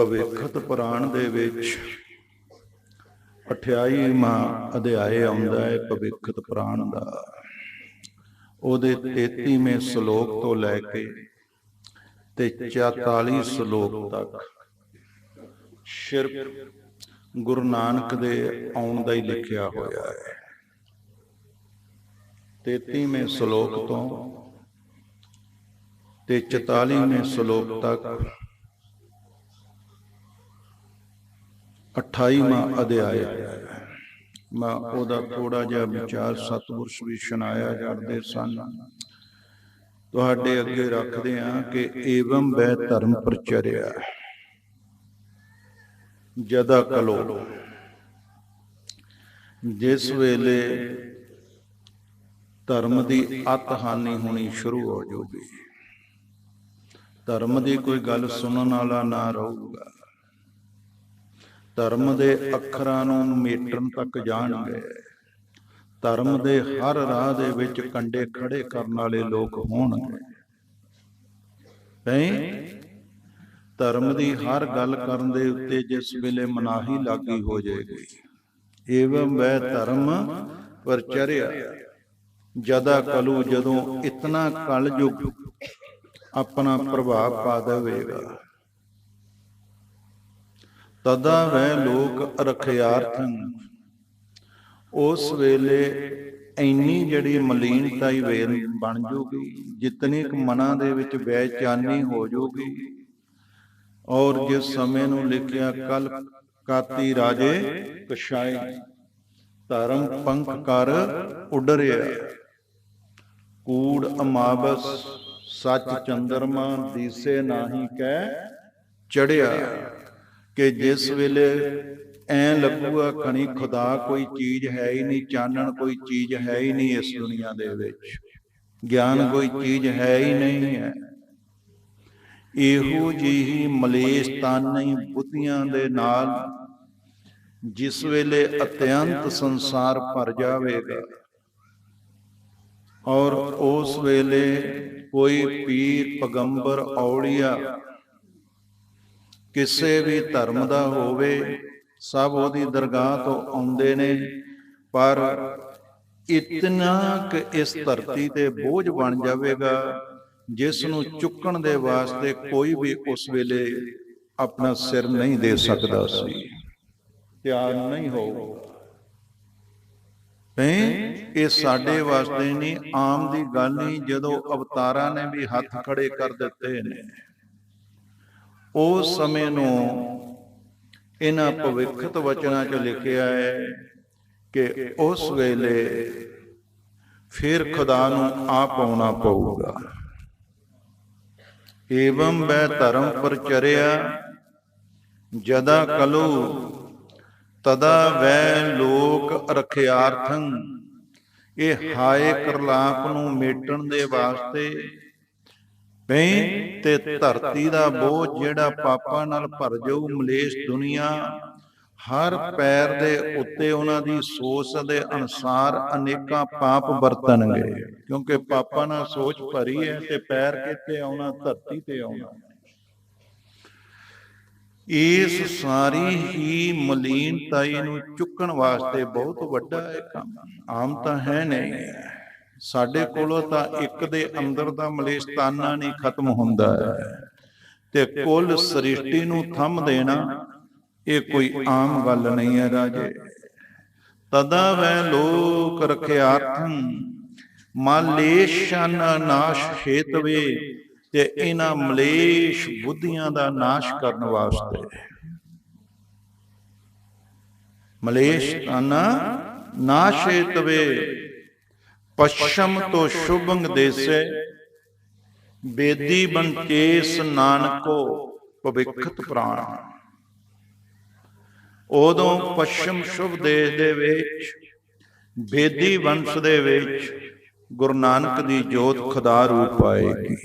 ਭਵਿੱਖਤ ਪੁਰਾਣ ਦੇ ਵਿੱਚ। 28ਵਾਂ ਅਧਿਆਇ ਆਉਂਦਾ ਹੈ ਭਵਿੱਖਤ ਪੁਰਾਣ ਦਾ। ਉਹਦੇ 33ਵੇਂ ਸ਼ਲੋਕ ਤੋਂ ਲੈ ਕੇ ਤੇ 44 ਸ਼ਲੋਕ ਤੱਕ। ਸਿਰਫ ਗੁਰੂ ਨਾਨਕ ਦੇ ਆਉਣ ਦਾ ਹੀ ਲਿਖਿਆ ਹੋਇਆ ਹੈ। 33ਵੇਂ ਸ਼ਲੋਕ ਤੋਂ ਤੇ 44ਵੇਂ ਸ਼ਲੋਕ ਤੱਕ 28ਵਾਂ ਅਧਿਆਇ। ਮੈਂ ਉਹਦਾ ਥੋੜਾ ਜਿਹਾ ਵਿਚਾਰ ਸਤਿਗੁਰ ਸ੍ਰੀ ਸੁਣਾਇਆ ਕਰਦੇ ਸਨ। ਤੁਹਾਡੇ ਅੱਗੇ ਰੱਖਦੇ ਹਾਂ ਕਿ ਏਵੰ ਬੈ ਧਰਮ ਪ੍ਰਚਰਿਆ। ਜਦਾ ਕਲੋ। ਜਿਸ ਵੇਲੇ ਧਰਮ ਦੀ ਅਤ ਹਾਨੀ ਹੋਣੀ ਸ਼ੁਰੂ ਹੋ ਜਾਊਗੀ ਧਰਮ ਦੀ ਕੋਈ ਗੱਲ ਸੁਣਨ ਵਾਲਾ ਨਾ ਰਹੂਗਾ। ਧਰਮ ਦੇ ਅੱਖਰਾਂ ਨੂੰ ਮੇਟਣ ਤੱਕ ਜਾਣਗੇ। ਧਰਮ ਦੇ ਹਰ ਰਾਹ ਦੇ ਵਿੱਚ ਕੰਡੇ ਖੜੇ ਕਰਨ ਵਾਲੇ ਲੋਕ ਹੋਣਗੇ। ਨਹੀਂ ਧਰਮ ਦੀ ਹਰ ਗੱਲ ਕਰਨ ਦੇ ਉੱਤੇ ਜਿਸ ਵੇਲੇ ਮਨਾਹੀ ਲਾਗੀ ਹੋ ਜਾਏਗੀ। ਏਵੰ ਵੈ ਧਰਮ ਪ੍ਰਚਰਿਆ। ਜਦਾ ਕਲੂ ਜਦੋਂ ਇਤਨਾ ਕਲਯੁਗ ਆਪਣਾ ਪ੍ਰਭਾਵ ਪਾ ਦੇਵੇਗਾ। ਤਦਾ ਵੈ ਲੋਕ ਰਖਿਆਰਥੰ ਉਸ ਵੇਲੇ ਇੰਨੀ ਜਿਹੜੀ ਮਲੀਨਤਾ ਹੀ ਵੇਰ ਬਣ ਜੂਗੀ, ਜਿਤਨੀ ਕੁ ਮਨਾਂ ਦੇ ਵਿੱਚ ਬੇਚੈਨੀ ਹੋ ਜੂਗੀ, ਔਰ ਜਿਸ ਸਮੇਂ ਨੂੰ ਲਿਖਿਆ, ਕਲ ਕਾਤੀ ਰਾਜੇ ਕਸ਼ਾਈ ਧਰਮ ਪੰਖ ਕਰ ਉਡਰਿਆ, ਕੂੜ ਅਮਾਵਸ ਸੱਚ ਚੰਦਰਮਾ ਦੀਸੇ ਨਾਹੀ ਕਹਿ ਚੜਿਆ। ਕਿ ਜਿਸ ਵੇਲੇ ਐ ਲੱਗੂਗਾ ਖਣੀ ਖੁਦਾ ਕੋਈ ਚੀਜ਼ ਹੈ ਹੀ ਨਹੀਂ, ਚਾਨਣ ਕੋਈ ਚੀਜ਼ ਹੈ ਹੀ ਨਹੀਂ ਇਸ ਦੁਨੀਆ ਦੇ ਵਿੱਚ। ਗਿਆਨ ਕੋਈ ਚੀਜ਼ ਹੈ ਹੀ ਨਹੀਂ ਹੈ। ਇਹੋ ਜਿਹੀ ਮਲੇਸ਼ ਤਾਨੀ ਬੁੱਧੀਆਂ ਦੇ ਨਾਲ, ਜਿਸ ਵੇਲੇ ਅਤਿਅੰਤ ਸੰਸਾਰ ਭਰ ਜਾਵੇਗਾ। ਔਰ ਉਸ ਵੇਲੇ ਕੋਈ ਪੀਰ, ਪਗੰਬਰ, ਔਲੀਆ ਕਿਸੇ ਵੀ ਧਰਮ ਦਾ ਹੋਵੇ, ਸਭ ਉਹਦੀ ਦਰਗਾਹ ਤੋਂ ਆਉਂਦੇ ਨੇ। ਪਰ ਇਤਨਾ ਕਿ ਇਸ ਧਰਤੀ ਤੇ ਬੋਝ ਬਣ ਜਾਵੇਗਾ, ਜਿਸ ਨੂੰ ਚੁੱਕਣ ਦੇ ਵਾਸਤੇ ਕੋਈ ਵੀ ਉਸ ਵੇਲੇ ਆਪਣਾ ਸਿਰ ਨਹੀਂ ਦੇ ਸਕਦਾ ਸੀ। ਤਿਆਰ ਨਹੀਂ ਹੋਊਗਾ ਨਹੀਂ ਇਹ ਸਾਡੇ ਵਾਸਤੇ ਨਹੀਂ, ਆਮ ਦੀ ਗੱਲ ਨਹੀਂ, ਜਦੋਂ ਅਵਤਾਰਾਂ ਨੇ ਵੀ ਹੱਥ ਖੜੇ ਕਰ ਦਿੱਤੇ ਨੇ। ਉਸ ਸਮੇਂ ਨੂੰ ਇਹਨਾਂ ਭਵਿੱਖਤ ਵਚਨਾਂ 'ਚ ਲਿਖਿਆ ਹੈ ਕਿ ਉਸ ਵੇਲੇ ਫਿਰ ਖੁਦਾ ਨੂੰ ਆਪ ਆਉਣਾ ਪਊਗਾ। ਏਵੰ ਬੈ ਧਰਮ ਪ੍ਰਚਰਿਆ ਜਦਾ ਕਲੂ ਤਦਾ ਵੈ ਲੋਕ ਰਖਿਆਰਥੰ ਇਹ ਹਾਏ ਕਰਲਾਪ ਨੂੰ ਮੇਟਣ ਦੇ ਵਾਸਤੇ ਨਹੀਂ ਤੇ ਧਰਤੀ ਦਾ ਬੋਝ ਜਿਹੜਾ ਪਾਪਾਂ ਨਾਲ ਭਰ ਜਾਊ ਮਲੇਸ਼ ਦੁਨੀਆ। ਹਰ ਪੈਰ ਦੇ ਉੱਤੇ ਉਹਨਾਂ ਦੀ ਸੋਚ ਦੇ ਅਨਸਾਰ ਅਨੇਕਾਂ ਪਾਪ ਵਰਤਣਗੇ। ਕਿਉਂਕਿ ਪਾਪਾਂ ਨਾਲ ਸੋਚ ਭਰੀ ਹੈ ਤੇ ਪੈਰ ਕਿੱਥੇ ਆਉਣਾ? ਧਰਤੀ ਤੇ ਆਉਣਾ। ਇਸ ਸਾਰੀ ਹੀ ਮਲੀਨਤਾਈ ਨੂੰ ਚੁੱਕਣ ਵਾਸਤੇ ਬਹੁਤ ਵੱਡਾ ਕੰਮ। ਆਮ ਤਾਂ ਹੈ ਨਹੀਂ। ਸਾਡੇ ਕੋਲੋਂ ਤਾਂ ਇੱਕ ਦੇ ਅੰਦਰ ਦਾ ਮਲੇਸ਼ ਤਾਨਾ ਨਹੀਂ ਖਤਮ ਹੁੰਦਾ ਤੇ ਕੁੱਲ ਸ੍ਰਿਸ਼ਟੀ ਨੂੰ ਥੰਮ ਦੇਣਾ ਇਹ ਕੋਈ ਆਮ ਗੱਲ ਨਹੀਂ ਹੈ ਰਾਜੇ। ਤਦਾ ਵੈ ਲੋਕ ਰਖਿਆਰਥੰ ਮਾਲੇਸ਼ਨ ਨਾਸ਼ ਹੇਤਵੇ ਤੇ ਇਹਨਾਂ ਮਲੇਸ਼ ਬੁੱਧੀਆਂ ਦਾ ਨਾਸ਼ ਕਰਨ ਵਾਸਤੇ। ਮਲੇਸ਼ ਤਾਨਾ ਨਾਸ਼ੇਤਵੇ ਪਛਮ ਤੋਂ ਸ਼ੁਭੰਗ ਦੇਸੇ, ਬੇਦੀ ਬੰਕੇਸ ਨਾਨਕੋ ਭਵਿੱਖਤ ਪ੍ਰਾਣ। ਉਦੋਂ ਪਛਮ ਸ਼ੁਭ ਦੇਸ਼ ਦੇ ਵਿੱਚ, ਬੇਦੀ ਵੰਸ਼ ਦੇ ਵਿੱਚ ਗੁਰੂ ਨਾਨਕ ਦੀ ਜੋਤ ਖੁਦਾ ਰੂਪ ਆਏਗੀ